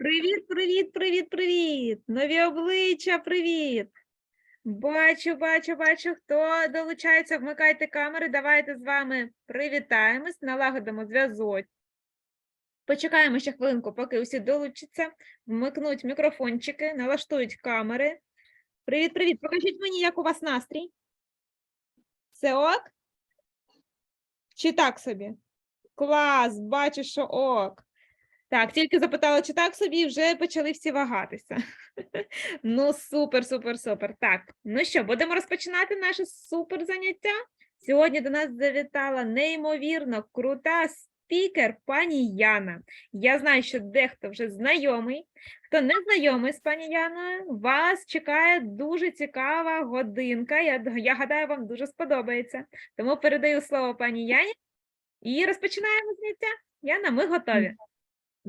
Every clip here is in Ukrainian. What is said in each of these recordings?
Привіт, привіт, привіт, привіт. Нові обличчя, привіт. Бачу, бачу, бачу, хто долучається. Вмикайте камери. Давайте з вами привітаємось, налагодимо зв'язок. Почекаємо ще хвилинку, поки усі долучаться, вмикнуть мікрофончики, налаштують камери. Привіт, привіт. Покажіть мені, як у вас настрій. Все ок? Чи так собі? Клас, бачу, що ок. Так, тільки запитала, чи так собі, вже почали всі вагатися. Ну, супер, супер, супер. Так, ну що, будемо розпочинати наше супер заняття. Сьогодні до нас завітала неймовірно крута спікер пані Яна. Я знаю, що дехто вже знайомий. Хто не знайомий з пані Яною, вас чекає дуже цікава годинка. Я, я гадаю, вам дуже сподобається. Тому передаю слово пані Яні і розпочинаємо заняття. Яна, ми готові.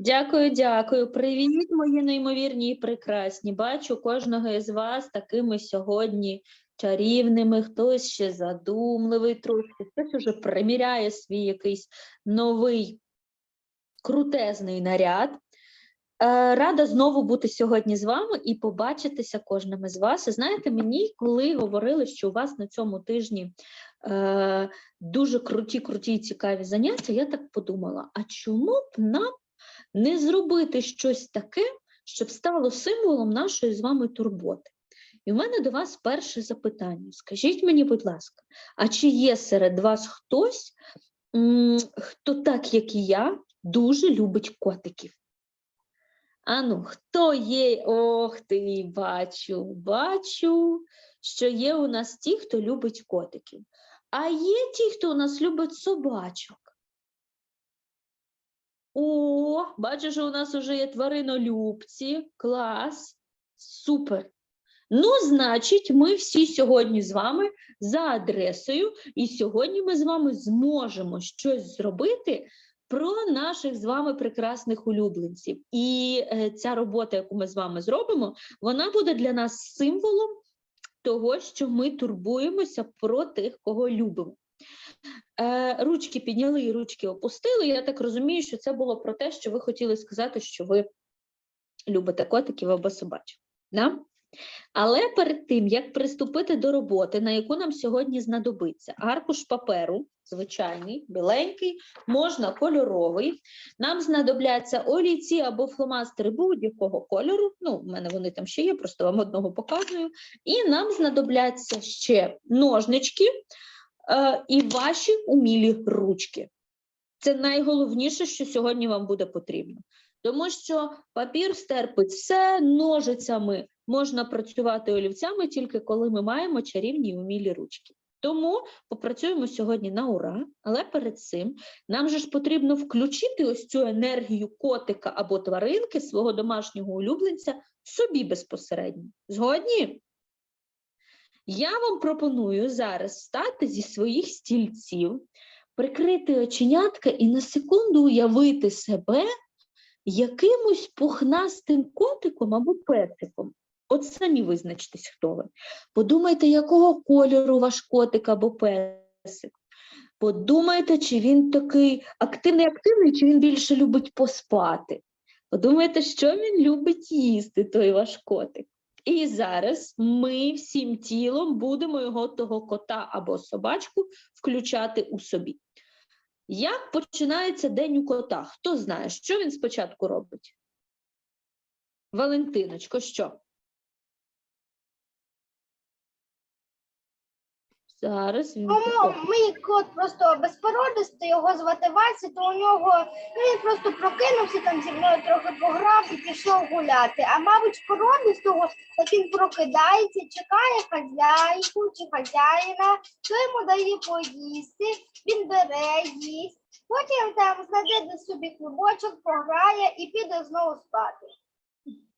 Дякую, дякую. Привіт, мої неймовірні і прекрасні. Бачу кожного із вас такими сьогодні чарівними, хтось ще задумливий трошки, хтось уже приміряє свій якийсь новий крутезний наряд. Е, Рада знову бути сьогодні з вами і побачитися кожним із вас. Знаєте, мені коли говорили, що у вас на цьому тижні е, дуже круті, круті цікаві заняття, я так подумала: а чому б нам не зробити щось таке, щоб стало символом нашої з вами турботи. І в мене до вас перше запитання. Скажіть мені, будь ласка, а чи є серед вас хтось, хто так, як і я, дуже любить котиків? Ану, хто є? Ох ти, бачу, бачу, що є у нас ті, хто любить котиків. А є ті, хто у нас любить собачок. О, бачу, що у нас вже є тваринолюбці. Клас. Супер. Ну, значить, ми всі сьогодні з вами за адресою, і сьогодні ми з вами зможемо щось зробити про наших з вами прекрасних улюбленців. І е, ця робота, яку ми з вами зробимо, вона буде для нас символом того, що ми турбуємося про тих, кого любимо. Е, ручки підняли і ручки опустили. Я так розумію, що це було про те, що ви хотіли сказати, що ви любите котиків або собачок. Да? Але перед тим, як приступити до роботи, на яку нам сьогодні знадобиться аркуш паперу, звичайний, біленький, можна кольоровий. Нам знадобляться олійці або фломастери будь-якого кольору. Ну, в мене вони там ще є, просто вам одного показую. І нам знадобляться ще ножнички і ваші умілі ручки. Це найголовніше, що сьогодні вам буде потрібно. Тому що папір стерпить все ножицями, можна працювати олівцями тільки коли ми маємо чарівні і умілі ручки. Тому попрацюємо сьогодні на ура, але перед цим нам же ж потрібно включити ось цю енергію котика або тваринки свого домашнього улюбленця собі безпосередньо. Згодні? Я вам пропоную зараз встати зі своїх стільців, прикрити оченятка і на секунду уявити себе якимось пухнастим котиком або песиком. От самі визначтесь, хто ви. Подумайте, якого кольору ваш котик або песик. Подумайте, чи він такий активний, активний, чи він більше любить поспати. Подумайте, що він любить їсти, той ваш котик. І зараз ми всім тілом будемо його того кота або собачку включати у собі. Як починається день у кота? Хто знає, що він спочатку робить? Валентиночко, що? Зараз він. Тому мій кот просто безпородистий, його звати Вася, то у нього ну, він просто прокинувся там зі мною трохи пограв і пішов гуляти. А мабуть, породистого, як він прокидається, чекає хазяйку чи хазяїна, то йому дає поїсти, він бере, їсть, потім там знайде собі клубочок, пограє і піде знову спати.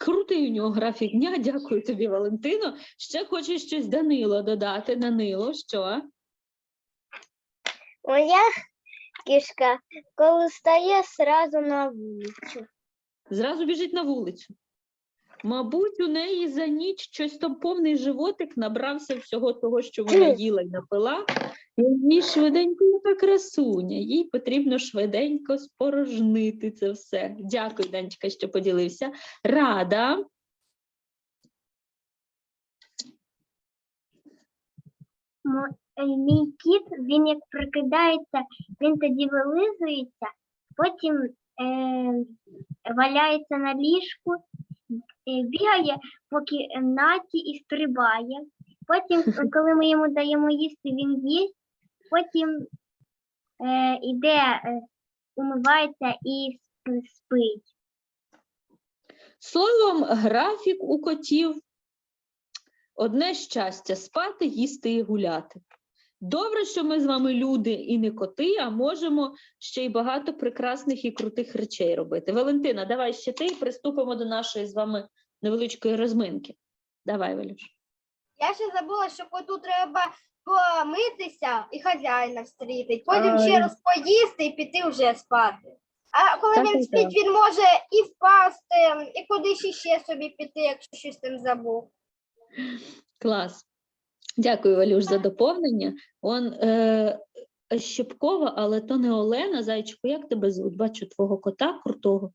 Крутий у нього графік дня. Дякую тобі, Валентино. Ще хоче щось Данило додати. Данило, що? Моя кішка, коли стає, сразу на вулицю. Зразу біжить на вулицю. Мабуть, у неї за ніч щось там повний животик набрався всього того, що вона їла і напила. І їй швиденько яка красуня. Їй потрібно швиденько спорожнити це все. Дякую, Данечка, що поділився. Рада. Е, Мій кіт, він як прокидається, він тоді вилизується, потім е, валяється на ліжку, бігає по кімнаті і стрибає. Потім, е, коли ми йому даємо їсти, він їсть, потім е, іде, е, умивається і спить. Словом, графік у котів одне щастя спати, їсти і гуляти. Добре, що ми з вами люди і не коти, а можемо ще й багато прекрасних і крутих речей робити. Валентина, давай ще ти і приступимо до нашої з вами невеличкої розминки. Давай, Валюш. Я ще забула, що коту треба помитися і хазяїна встрітить, потім ще раз поїсти і піти вже спати. А коли Так він спить, так. він може і впасти, і кудись іще собі піти, якщо щось там забув. Клас. Дякую, Валюш, за доповнення. Он е, Щепкова, але то не Олена. Зайчику, як тебе звуть? Бачу твого кота крутого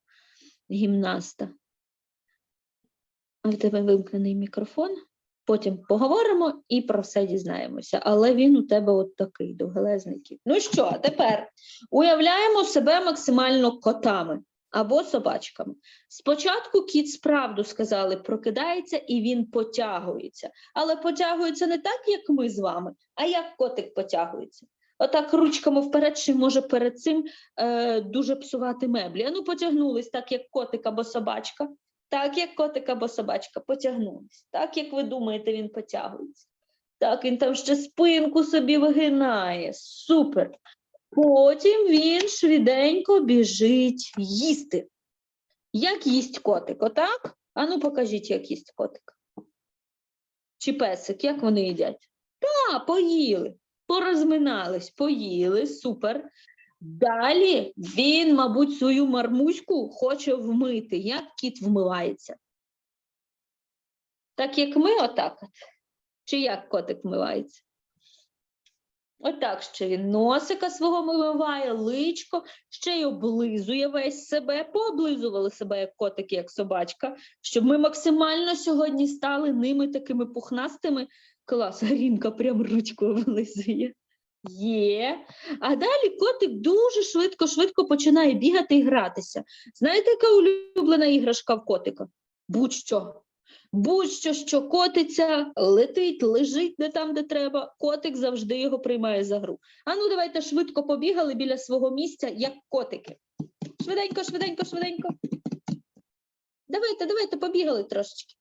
гімнаста. В тебе вимкнений мікрофон. Потім поговоримо і про все дізнаємося. Але він у тебе от такий довгелезний кіт. Ну що, тепер уявляємо себе максимально котами або собачками. Спочатку кіт справду сказали, прокидається і він потягується. Але потягується не так, як ми з вами, а як котик потягується. Отак ручками вперед, чи може перед цим е, дуже псувати меблі. Ану, потягнулись так, як котик або собачка. Так, як котик або собачка, потягнулись. Так, як ви думаєте, він потягується. Так, він там ще спинку собі вигинає. Супер. Потім він швиденько біжить їсти. Як їсть котик? Отак? Ану, покажіть, як їсть котик. Чи песик, як вони їдять? Та, поїли, порозминались, поїли, супер. Далі він, мабуть, свою мармуську хоче вмити. Як кіт вмивається? Так як ми, отак. Чи як котик вмивається? Отак ще він носика свого вимиває, личко, ще й облизує весь себе. Пооблизували себе як котики, як собачка, щоб ми максимально сьогодні стали ними такими пухнастими. Клас, Гарінка прям ручку облизує. Є. А далі котик дуже швидко, швидко починає бігати і гратися. Знаєте, яка улюблена іграшка в котика? Будь-що. Будь-що, що котиться, летить, лежить не там, де треба, котик завжди його приймає за гру. А ну давайте швидко побігали біля свого місця, як котики. Швиденько, швиденько, швиденько. Давайте, давайте, побігали трошечки.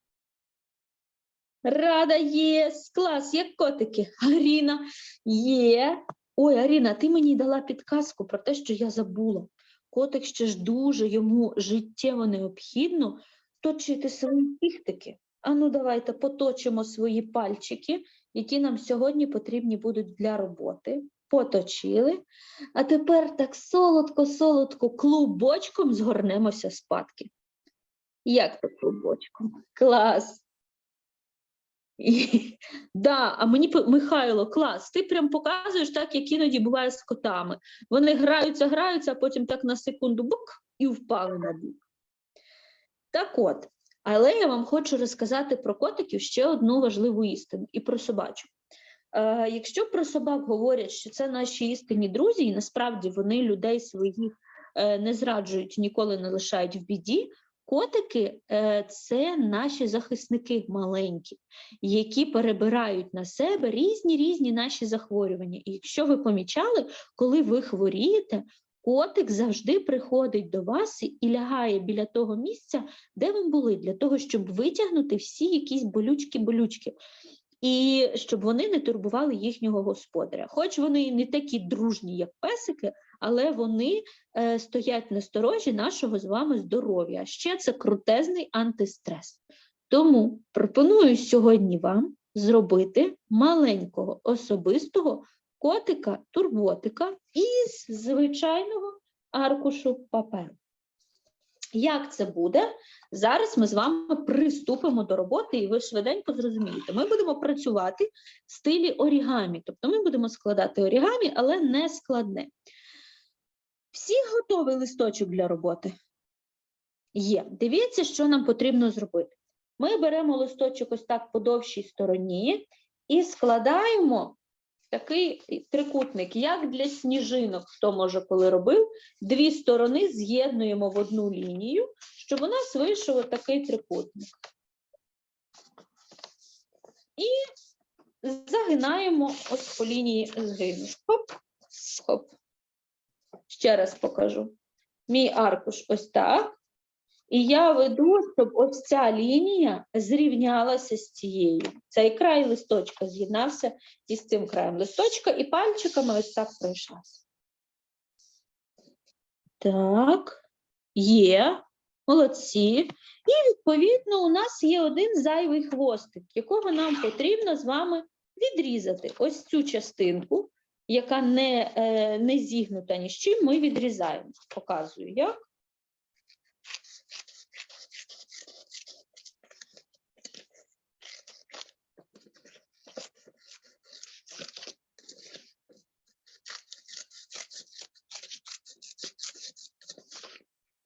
Рада є, клас, як котики. Аріна є. Ой, Аріна, ти мені дала підказку про те, що я забула. Котик ще ж дуже йому життєво необхідно точити свої кіхтики. А ну давайте поточимо свої пальчики, які нам сьогодні потрібні будуть для роботи. Поточили. А тепер так солодко-солодко клубочком згорнемося спадки. Як то клубочком? Клас. І, да, а мені Михайло, клас, ти прям показуєш так, як іноді буває з котами. Вони граються, граються, а потім так на секунду бук і впали на бік. Так от, але я вам хочу розказати про котиків ще одну важливу істину і про собачок. Е, якщо про собак говорять, що це наші істинні друзі, і насправді вони людей своїх е, не зраджують, ніколи не лишають в біді, котики е, це наші захисники маленькі, які перебирають на себе різні різні наші захворювання. І якщо ви помічали, коли ви хворієте, котик завжди приходить до вас і- лягає біля того місця, де ви були, для того, щоб витягнути всі якісь болючки-болючки. І щоб вони не турбували їхнього господаря. Хоч вони і не такі дружні, як песики, але вони е, стоять на сторожі нашого з вами здоров'я. Ще це крутезний антистрес. Тому пропоную сьогодні вам зробити маленького особистого котика-турботика із звичайного аркушу паперу. Як це буде? Зараз ми з вами приступимо до роботи, і ви швиденько зрозумієте. Ми будемо працювати в стилі орігамі. Тобто ми будемо складати орігамі, але не складне. Всі готовий листочок для роботи? Є. Дивіться, що нам потрібно зробити. Ми беремо листочок ось так по довшій стороні і складаємо такий трикутник, як для сніжинок, хто може коли робив, дві сторони з'єднуємо в одну лінію, щоб у нас вийшов такий трикутник. І загинаємо ось по лінії згину. Хоп, хоп. Ще раз покажу. Мій аркуш ось так. І я веду, щоб ось ця лінія зрівнялася з цією. Цей край листочка з'єднався із цим краєм листочка, і пальчиками ось так пройшлася. Так, є, молодці. І, відповідно, у нас є один зайвий хвостик, якого нам потрібно з вами відрізати. Ось цю частинку, яка не, е, не зігнута ні з чим, ми відрізаємо. Показую, як.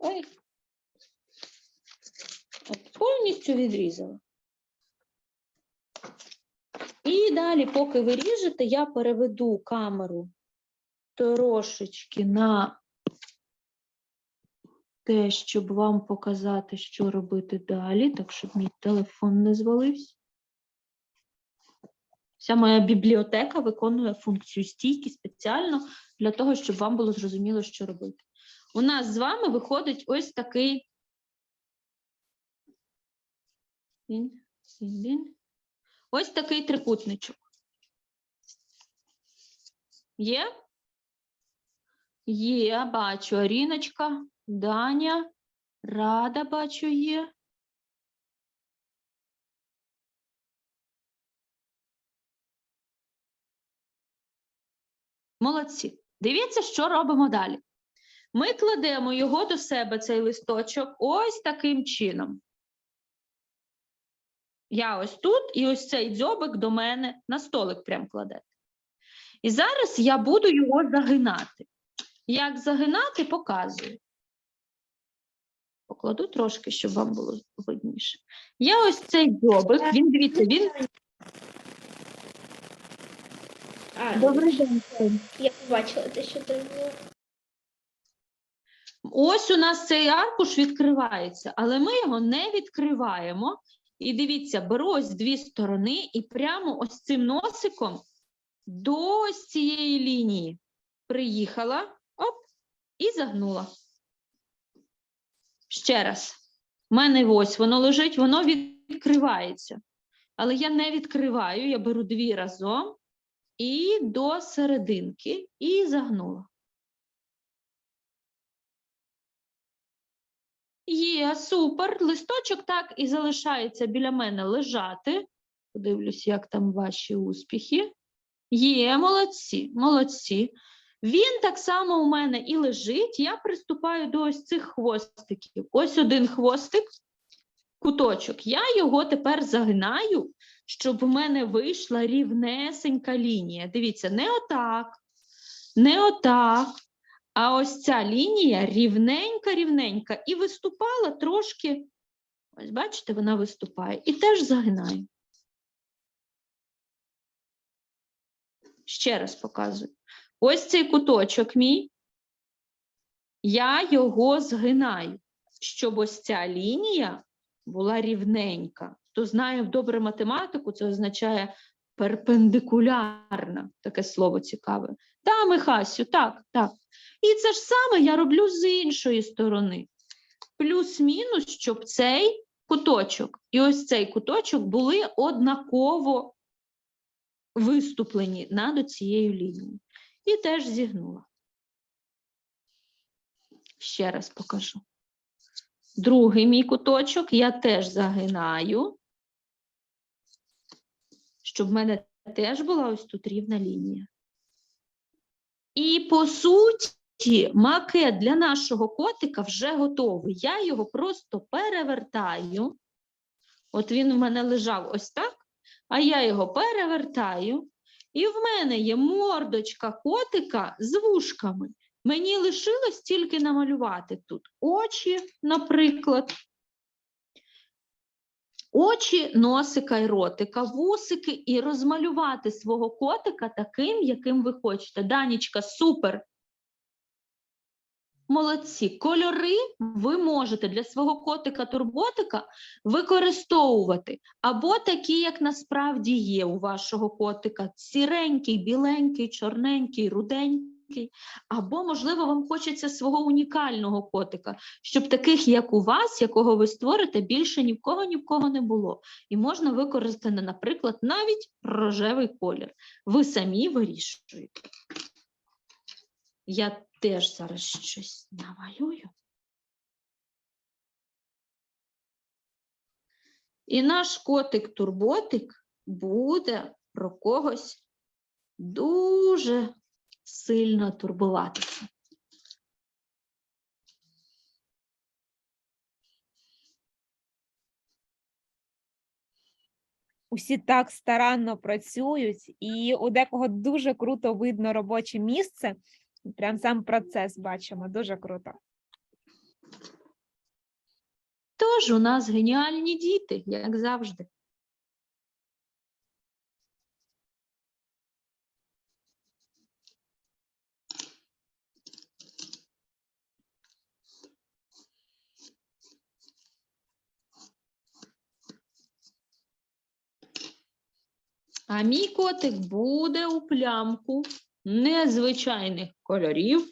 Ой. От повністю відрізала. І далі, поки ви ріжете, я переведу камеру трошечки на те, щоб вам показати, що робити далі, так щоб мій телефон не звалився. Вся моя бібліотека виконує функцію стійки спеціально для того, щоб вам було зрозуміло, що робити. У нас з вами виходить ось такий. Він, він. Ось такий трикутничок. Є? Є, бачу, Аріночка, Даня, Рада бачу є. Молодці. Дивіться, що робимо далі. Ми кладемо його до себе, цей листочок, ось таким чином. Я ось тут, і ось цей дзьобик до мене на столик прям кладете. І зараз я буду його загинати. Як загинати, показую. Покладу трошки, щоб вам було видніше. Я ось цей дзьобик, він, дивіться, він. А, Добрий день. Я побачила те, що ти було. Ось у нас цей аркуш відкривається, але ми його не відкриваємо. І дивіться, беру ось дві сторони і прямо ось цим носиком до ось цієї лінії приїхала, оп, і загнула. Ще раз. У мене ось воно лежить, воно відкривається. Але я не відкриваю, я беру дві разом і до серединки, і загнула. Є, супер. Листочок так і залишається біля мене лежати. Подивлюсь, як там ваші успіхи. Є, молодці, молодці. Він так само у мене і лежить. Я приступаю до ось цих хвостиків. Ось один хвостик, куточок. Я його тепер загинаю, щоб у мене вийшла рівнесенька лінія. Дивіться, не отак, не отак. А ось ця лінія рівненька-рівненька і виступала трошки. Ось бачите, вона виступає. І теж загинаю. Ще раз показую. Ось цей куточок мій. Я його згинаю, щоб ось ця лінія була рівненька. Хто знає добре математику, це означає перпендикулярна. Таке слово цікаве. Та, Михасю, так, так. І це ж саме я роблю з іншої сторони. Плюс-мінус, щоб цей куточок і ось цей куточок були однаково виступлені над цією лінією. І теж зігнула. Ще раз покажу. Другий мій куточок я теж загинаю, щоб в мене теж була ось тут рівна лінія. І по суті, макет для нашого котика вже готовий. Я його просто перевертаю. От він у мене лежав ось так, а я його перевертаю. І в мене є мордочка котика з вушками. Мені лишилось тільки намалювати тут очі, наприклад. Очі, носика і ротика, вусики, і розмалювати свого котика таким, яким ви хочете. Данічка, супер! Молодці. Кольори ви можете для свого котика-турботика використовувати або такі, як насправді є у вашого котика: сіренький, біленький, чорненький, руденький. Або, можливо, вам хочеться свого унікального котика, щоб таких, як у вас, якого ви створите, більше ні в кого ні в кого не було. І можна використати, наприклад, навіть рожевий колір. Ви самі вирішуєте. Я теж зараз щось намалюю. І наш котик-турботик буде про когось дуже сильно турбуватися. Усі так старанно працюють, і у декого дуже круто видно робоче місце. Прям сам процес бачимо, дуже круто. Тож у нас геніальні діти, як завжди. А мій котик буде у плямку незвичайних кольорів.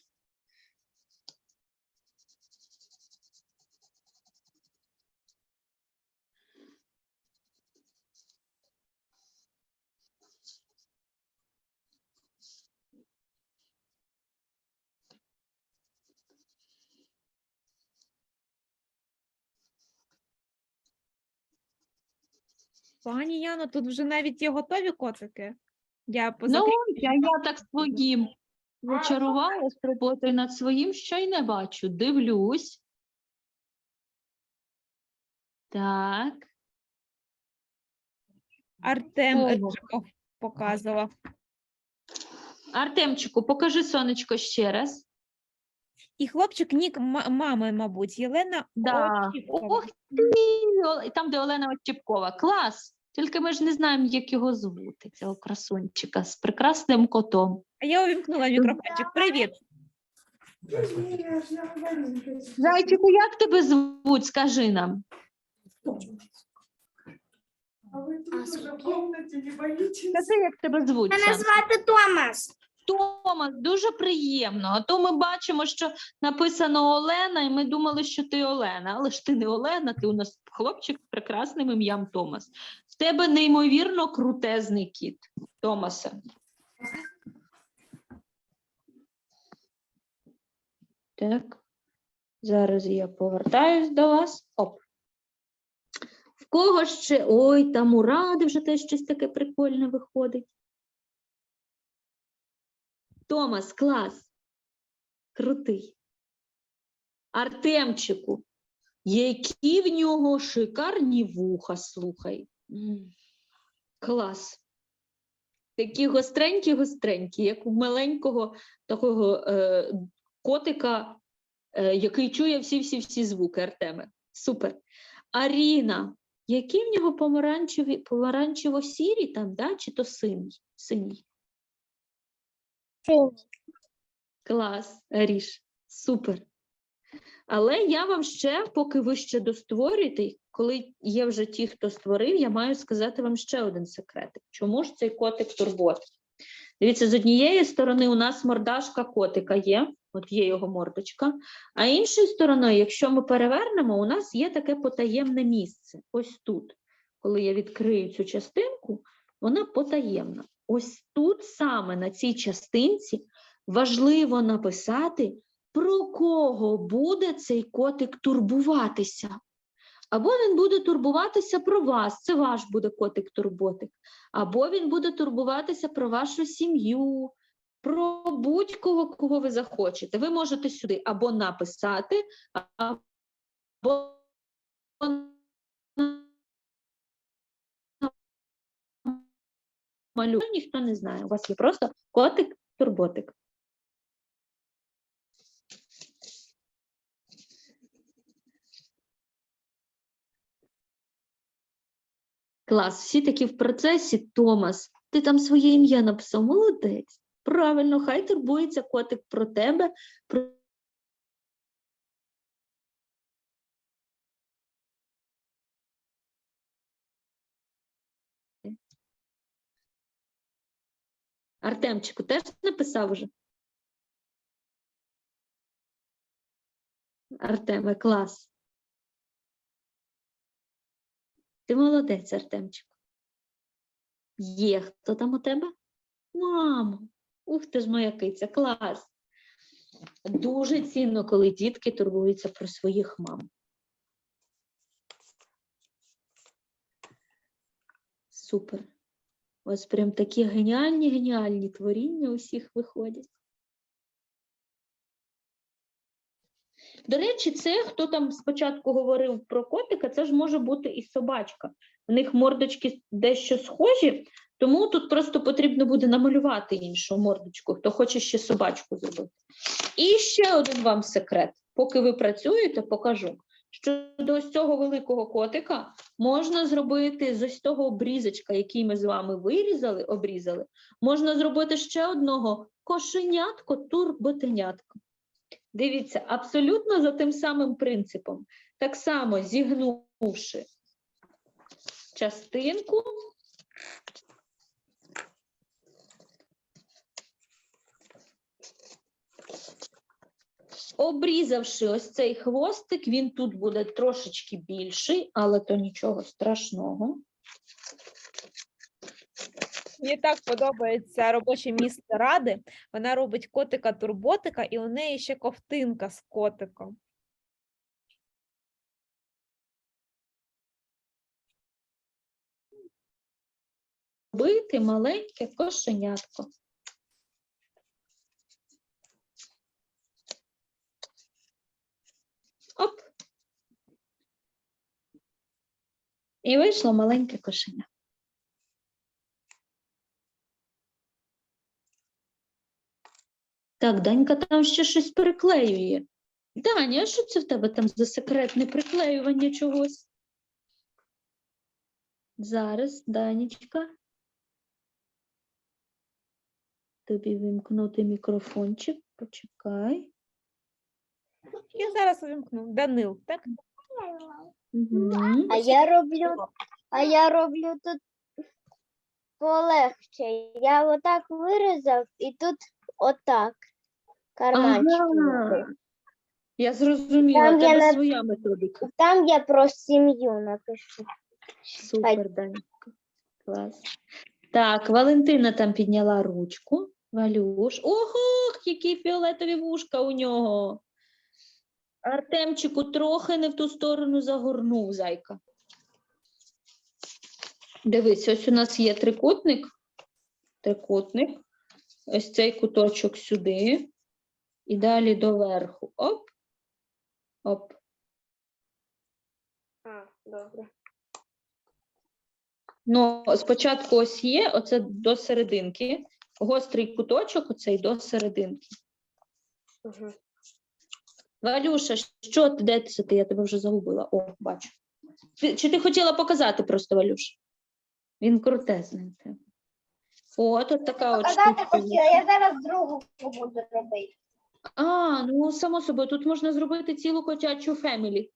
Пані Яно, тут вже навіть є готові котики. Я Ну, я, я так своїм зачарувала з роботою над своїм, що й не бачу. Дивлюсь. Так. Артем Ого. Показував. Артемчику, покажи сонечко ще раз. І хлопчик нік ма- мами, мабуть, Єлена Да. Ох ти, Ол- там, де Олена Очіпкова. Клас. Тільки ми ж не знаємо, як його звути, цього красунчика з прекрасним котом. А я увімкнула мікрофончик. Привіт. Зайчику, як тебе звуть? Скажи нам. А вы тут уже в комнате не? Скажи, як тебе звуть? Мене сам. звати Томас. Томас, дуже приємно. А то ми бачимо, що написано Олена, і ми думали, що ти Олена. Але ж ти не Олена, ти у нас хлопчик з прекрасним ім'ям Томас. Тебе неймовірно крутезний кіт, Томаса. Так, зараз я повертаюсь до вас. Оп. В кого ще? Ой, там у Ради вже теж щось таке прикольне виходить. Томас, клас. Крутий. Артемчику, які в нього шикарні вуха, слухай. Клас. Такі гостренькі, гостренькі, як у маленького такого е, котика, е, який чує всі-всі-всі звуки Артеме. Супер. Аріна, які в нього помаранчеві, помаранчево-сірі там, да? чи то синій? Синій. Клас, Аріш, супер. Але я вам ще, поки ви ще достворюєте, коли є вже ті, хто створив, я маю сказати вам ще один секретик. Чому ж цей котик турбот? Дивіться, з однієї сторони у нас мордашка котика є, от є його мордочка, а іншою стороною, якщо ми перевернемо, у нас є таке потаємне місце. Ось тут. Коли я відкрию цю частинку, вона потаємна. Ось тут саме на цій частинці важливо написати, про кого буде цей котик турбуватися. Або він буде турбуватися про вас, це ваш буде котик-турботик, або він буде турбуватися про вашу сім'ю, про будь-кого, кого ви захочете. Ви можете сюди або написати, або малювати. Ніхто не знає. У вас є просто котик, Клас, всі такі в процесі. Томас, ти там своє ім'я написав, молодець. Правильно, хай турбується котик про тебе. Про... Артемчику теж написав уже? Артеме, клас. Ти молодець, Артемчику. Є хто там у тебе? Мамо, ух ти ж моя киця, клас. Дуже цінно, коли дітки турбуються про своїх мам. Супер. Вас прям такі геніальні, геніальні творіння усіх виходять. До речі, це хто там спочатку говорив про котика, це ж може бути і собачка. У них мордочки дещо схожі, тому тут просто потрібно буде намалювати іншу мордочку, хто хоче ще собачку зробити. І ще один вам секрет. Поки ви працюєте, покажу. Що до ось цього великого котика можна зробити з ось того обрізочка, який ми з вами вирізали, обрізали, можна зробити ще одного кошенятко, турботенятко. Дивіться, абсолютно за тим самим принципом. Так само зігнувши частинку, обрізавши ось цей хвостик, він тут буде трошечки більший, але то нічого страшного. Мені так подобається робоче місце ради. Вона робить котика-турботика, і у неї ще ковтинка з котиком. Робити маленьке кошенятко. Оп. І вийшло маленьке кошеня. Так, Данька там ще щось приклеює. Даня, а що це в тебе там за секретне приклеювання чогось? Зараз, Данічка. Тобі вимкнути мікрофончик, почекай. Я зараз увімкну. Данил, так? Угу. А я роблю, а я роблю тут полегче. Я отак вирізав і тут отак. Карманчик. Ага. Я зрозуміла, Там я тебе на- своя методика. Там я про сім'ю напишу. Супер, Данечка. Клас. Так, Валентина там підняла ручку. Валюш. Ого, які фіолетові вушка у нього. Артемчику трохи не в ту сторону загорнув зайка. Дивись, ось у нас є трикутник. Трикутник. Ось цей куточок сюди. І далі доверху. Оп. Оп. А, добре. Ну, спочатку ось є, оце до серединки. Гострий куточок, оцей до серединки. Угу. Валюша, що ти де це ти? Я тебе вже загубила. О, бачу. Чи ти хотіла показати просто, Валюш? Він крутезний. Тебе. От, така от Показати штука. є. хотіла, я зараз другу буду робити. А, ну само собою, тут можна зробити цілу котячу фемілі.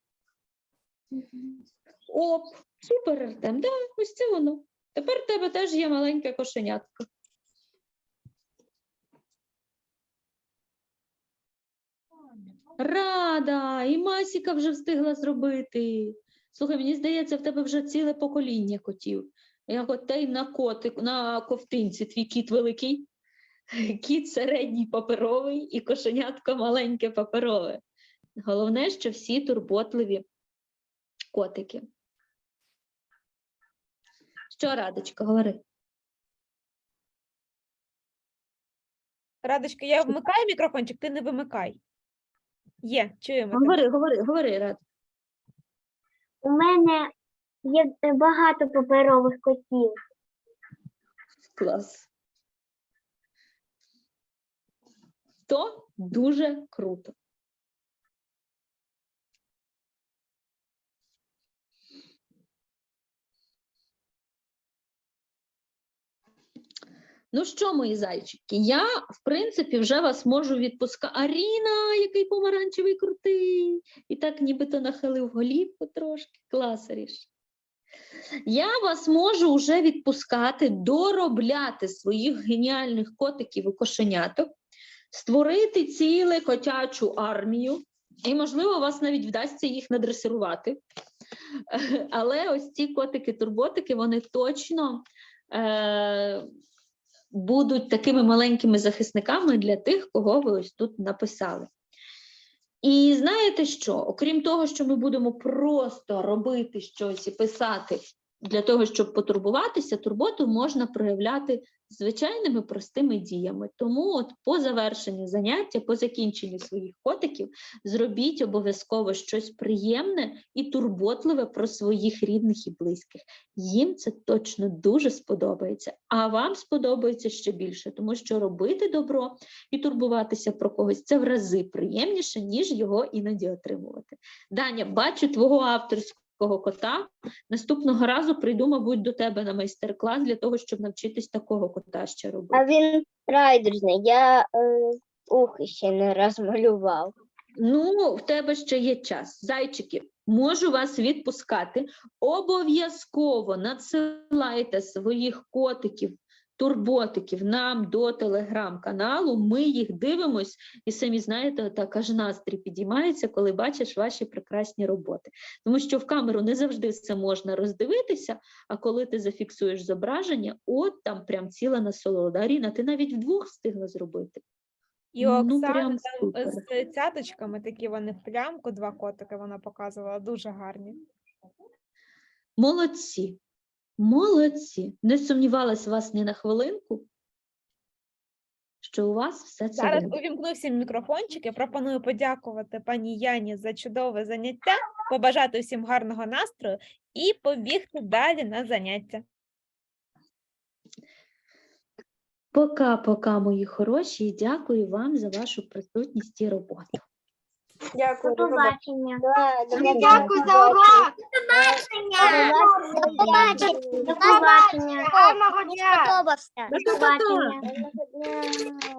Оп, супер, Артем, да, ось це воно. Тепер в тебе теж є маленьке кошенятко. Рада, і Масіка вже встигла зробити. Слухай, мені здається, в тебе вже ціле покоління котів. Як от той на котик, на ковтинці, твій кіт великий. Кіт середній паперовий і кошенятко маленьке паперове. Головне, що всі турботливі котики. Що, Радочка, говори? Радочка, я вмикаю мікрофончик, ти не вимикай. Є, чуємо. Говори, говори, говори, Рад. У мене є багато паперових котів. Клас. То дуже круто. Ну що, мої зайчики, я, в принципі, вже вас можу відпускати. Аріна, який помаранчевий крутий. І так нібито нахилив голівку трошки. Клас, Аріш. Я вас можу вже відпускати, доробляти своїх геніальних котиків і кошеняток, створити цілу котячу армію, і, можливо, вас навіть вдасться їх надресирувати. Але ось ці котики-турботики, вони точно е- будуть такими маленькими захисниками для тих, кого ви ось тут написали. І знаєте що? Окрім того, що ми будемо просто робити щось і писати для того, щоб потурбуватися, турботу можна проявляти звичайними простими діями. Тому, от по завершенню заняття, по закінченню своїх котиків, зробіть обов'язково щось приємне і турботливе про своїх рідних і близьких. Їм це точно дуже сподобається, а вам сподобається ще більше, тому що робити добро і турбуватися про когось це в рази приємніше, ніж його іноді отримувати. Даня, бачу твого авторського кота. Наступного разу прийду, мабуть, до тебе на майстер-клас для того, щоб навчитись такого кота ще робити. А він райдерний. Я е, ухи ще не розмалював. Ну, в тебе ще є час. Зайчики, можу вас відпускати. Обов'язково надсилайте своїх котиків, турботиків нам до телеграм-каналу. Ми їх дивимось, і самі знаєте, так аж настрій підіймається, коли бачиш ваші прекрасні роботи. Тому що в камеру не завжди все можна роздивитися, а коли ти зафіксуєш зображення, от там прям ціла насолода. Аріна, ти навіть вдвох встигла зробити. І у Ну, там супер. з цяточками, такі вони в плямку, два котики вона показувала, дуже гарні. Молодці, молодці. Не сумнівалась вас ні на хвилинку, що у вас все це Зараз вийде. увімкнувся мікрофончик. Я пропоную подякувати пані Яні за чудове заняття, побажати всім гарного настрою і побігти далі на заняття. Пока-пока, мої хороші, і дякую вам за вашу присутність і роботу. Дякую. До побачення. Да, до дякую за урок. До побачення. До побачення. До побачення. До побачення. До дня.